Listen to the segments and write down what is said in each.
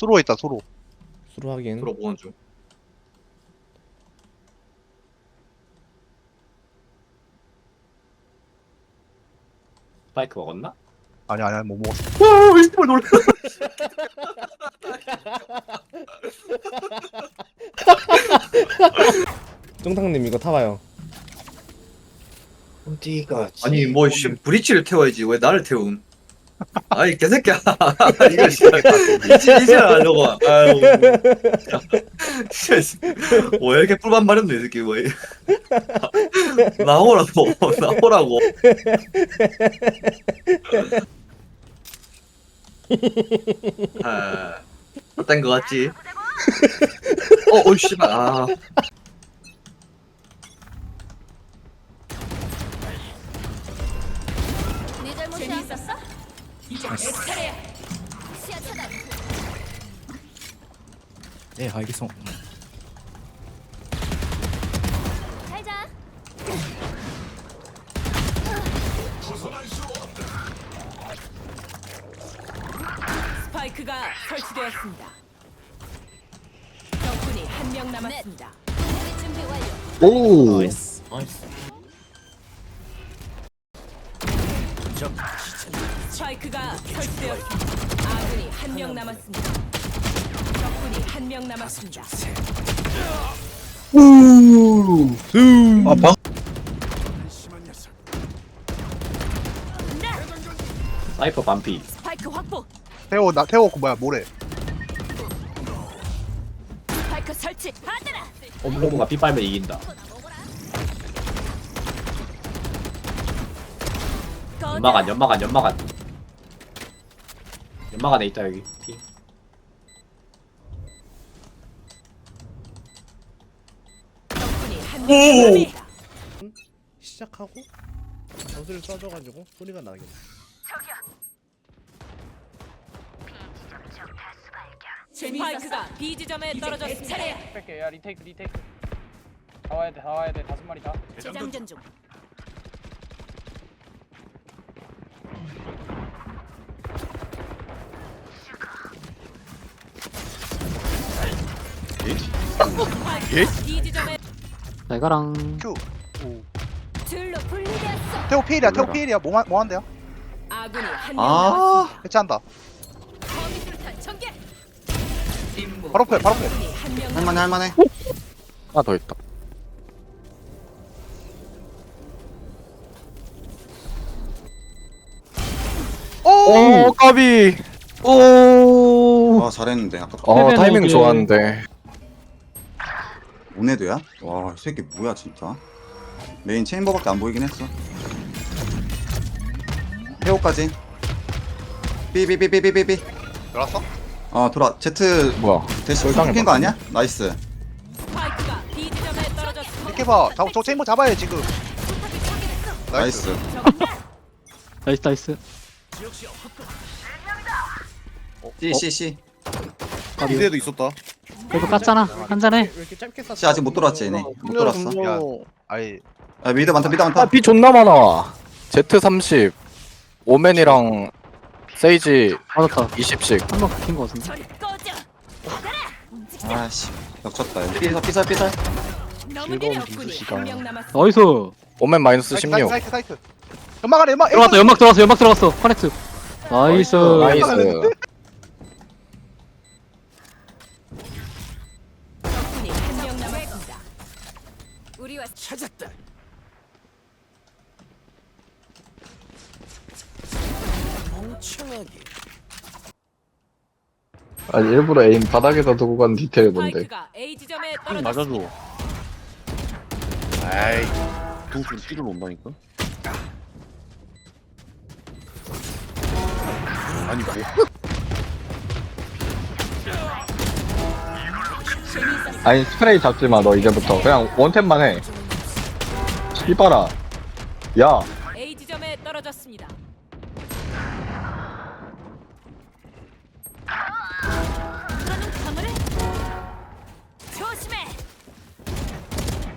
수로 있다 수로 수로 하긴 들어보는 중. 스파이크 먹었나? 아니 아니 못 먹었어 와, 이걸 놀라. 쫑탕님 이거 타봐요 어디가 아니 뭐 씨 브리치를 태워야지 왜 나를 태운? 아이 개새끼야. 이거 씨 이제 이제 하려고 아유. 뭐 이렇게 뿔만 마렸네 이 새끼 뭐. 나오라고 나오라고. 아 어떤 거 같지? 어, 어, 씨발, 아. 네 알겠어 자. 스파이크가 설치되었습니다. 적군이 한 명 남았습니다. 공격의 준비 완료. 오 나이스. 나이스. 스파이크가 설치되었습니다. 아군이 한 명 남았습니다. 적군이 한 명 남았습니다. 아 방... 사이퍼 반피. 스파이크 확보. 태워 나 태워 그 뭐야 뭐래 스파이크 설치. 하드라. 홈모가 피 빨면 이긴다. 연마간, 연마간, 연마간. 연마간에 있다 여기. 피. 적군이 한 명 남았습니다. 시작하고 젖을 써줘가지고 소리가 나게 스파이크가 B 지점에 떨어졌습니다. 뺄게 야 리테이크 리테이크 다 와야 돼다 와야 돼 다섯 마리 다 재장전 중. 예? B 지점에 내가랑 큐 오. 줄로 분리되었어. 태워 피일이야 태워 피일이야 뭐만 뭐한대요 아군이 한명 아. 해체한다 전개. 바로 패 바로 패 한명 할만해 할만해 하나 더 있다. 오! 오 까비. 오. 와 잘했는데 아까 어 네, 타이밍. 좋았는데. 오네도야? 와 이 새끼 뭐야 진짜? 메인 체인버밖에 안 보이긴 했어. 해오까지. 삐삐삐삐삐삐 열었어? 어 돌아. 제트 뭐야? 대시 풀핀 거 아니야? 나이스. 스파이크가 B 지점에 떨어졌습니다. 이렇게 봐. 자, 저 체인버 잡아야 지금. 나이스. 나이스. 나이스. C C C 미드에도 있었다 그래도 깠잖아. 한잔해. 왜 이렇게 짧게 쐈어 C 아직 못 돌았지 얘네 못 돌았어 야 아이 야 미드 많다 미드 많다 아비 존나 많아. Z 30. 오맨이랑 세이지 맞았다. 20씩. 한번 바뀐 거 같은데? 저리 꺼져. 아씨 삐설 삐설 삐설 너무 적군이 한명 남았습니다. 나이스. 오맨 마이너스 사이트 16. 사이트 사이트 연막 안에 연막 들어갔다. 연막 들어갔어. 연막 들어갔어. 커넥트. 나이스. 나이스. 적군이 한명 남았습니다. 우리와 아니 일부러 에임 바닥에다 두고 간 디테일 뭔데? 스파이크가 A 지점에 떨어졌습니다. 아이 찌를 온다니까? 아니 뭐 아니 스프레이 잡지 마 너 이제부터 그냥 원탭만 해. 이봐라. 야. A 지점에 떨어졌습니다. 너는 방어를 조심해.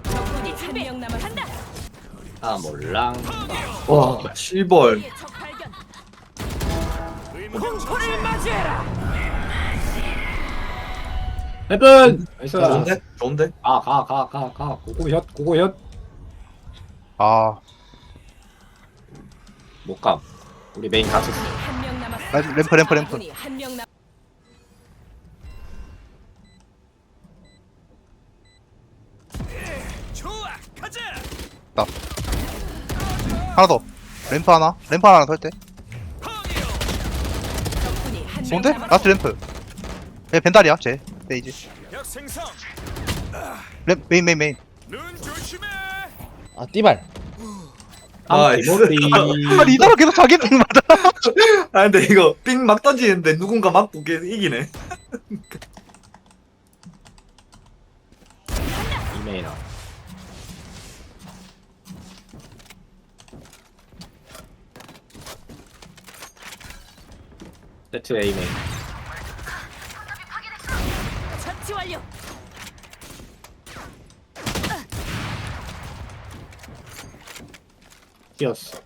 적군이 한명 남았습니다. 아, 몰랑. 와, 적 발견. 공포를 맞이해라. 헤븐! 나이스. 좋은데? 좋은데? 가, 가, 가, 가, 가. 고고샷, 고고샷. 아 못 감. 우리 메인 가스. 한명 남았습니다. 램프 램프 램프 램프 아군이 한명 남. 하나 더 램프 하나 램프 하나 설 때 적군이 한명 좋은데? 남았습니다. 라스트 램프 얘 벤달이야 쟤 베이지 램 메인 메인 메인 아 띠발 아, 머리. 아 리더로 계속 자기 등 맞아 아 근데 이거 삥 막 던지는데 누군가 막고 걔 이기네 이메이나. 세트 A 메인. 처치 완료. 뛰었어.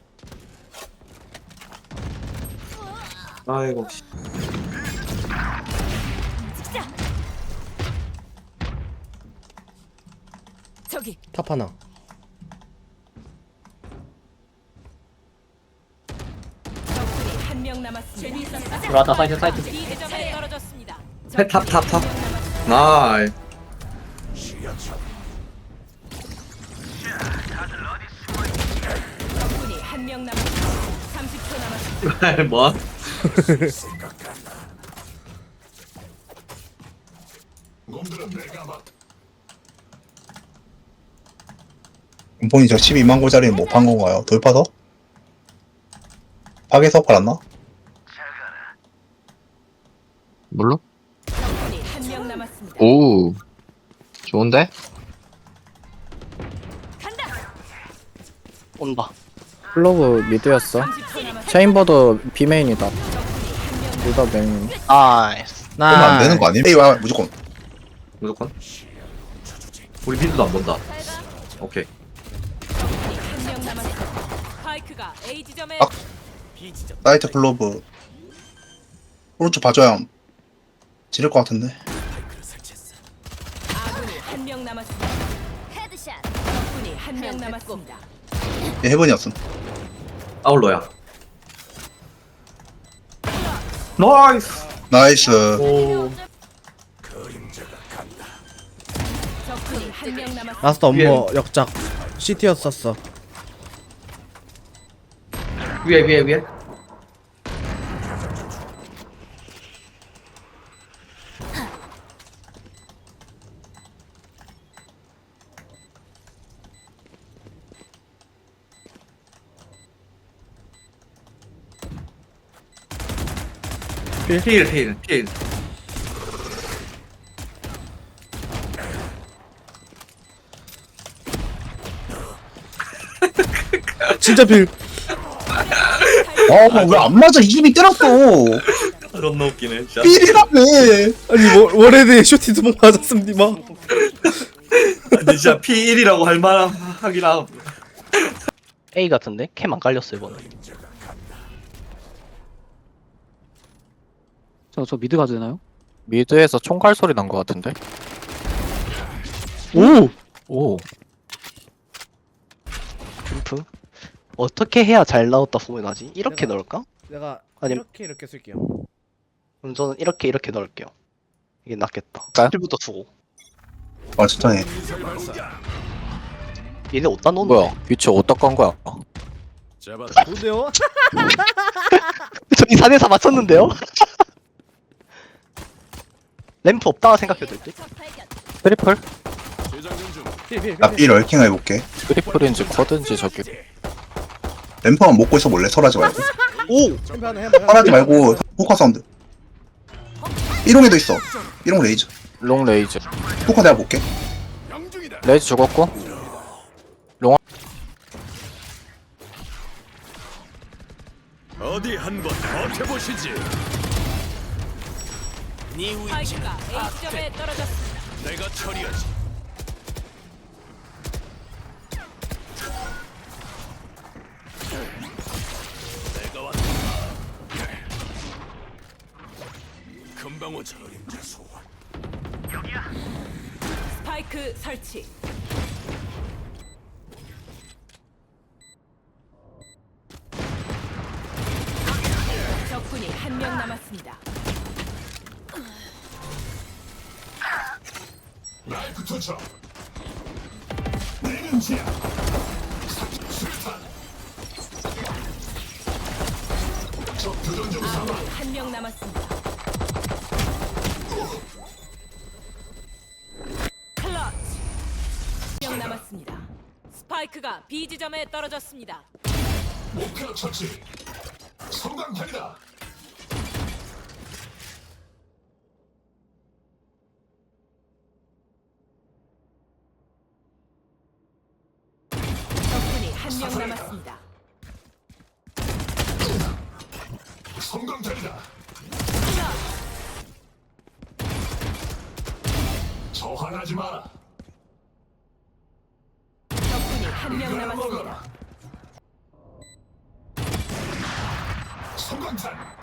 아이고 씨. 저기 탑 하나 적군이 한 명 남았습니다. 재미있었어. 들어왔다, 사이트, 사이트. B 지점에 떨어졌습니다. 탑, 탑, 탑. 나이 적군이 한명 남았습니다. 30초 남았습니다. 뭐? 본이 저 12만 고짜리 못판 건가요? 돌파서? 파괴석 팔았나? 물론? 적군이 한 명 남았습니다. 오. 좋은데? 간다. 온다. 클로브 미드였어. 30초 남았습니다. 체인버도 비메인이다. 적군이 한명 둘다 메인. 나이스. 그러면 안 되는 거 아니에요? 에이 와 무조건 무조건? 우리 비드도 안 본다 오케이 한명 남았습니다. 스파이크가 A 지점에 아. 사이트 클로브 오른쪽 봐줘야 지를 것 같은데 아군이 한 명 남았습니다. 헤드샷. 적군이 한 명 남았습니다. 얘 해븐이었음 아울러야. 나이스. 나이스. 오. 적군이 한 명 남았습니다. 라스트 업무 역작 CT였었어. 위에 위에 위에 필, 필, 필. 진짜 필 어왜 안 맞아 이집이 때렸어 존나 웃기네, 진짜. 삐리라며 아니 워, 월헤드에 쇼티 두 번 맞았습니다 근데 진짜 P1이라고 할 만한 하긴 함. A 같은데? 캠 안 깔렸어 이번에. 저, 저 미드 가도 되나요? 미드에서 총칼 소리 난 것 같은데. 오! 오. 줌프? 어떻게 해야 잘 나왔다 소문이 나지? 이렇게 내가- 넣을까? 내가 아니- 이렇게 이렇게 쓸게요 그럼 저는 이렇게 이렇게 넣을게요. 이게 낫겠다. 그럴까요? 스킬부터 주고. 아 진짜 해 얘네 어디다 놓는 뭐야? 위치 어디다 깐 거야? 좋은데요? 저기 4대4 맞췄는데요? 램프 없다가 생각해도 발견. 트리플? 필필필 나삐 럴킹 해볼게 트리플인지 쿼든지 저기. 램프만 먹고 있어 볼래? 설하지 말고 오! 설하지 말고 포커 사운드 삐롱에도 있어 삐롱 레이즈 롱 레이즈. 포커 내가 볼게 레이즈 죽었고. 스파이크가 A 지점에 떨어졌습니다. 스파이크 설치. 적군이 한 명 남았습니다. 아군이 한명 남았습니다. 클러치. 명 남았습니다. 스파이크가 B 지점에 떨어졌습니다. 적군이 한 명 남았습니다. 적군이 한명 남았습니다. 살려주는 거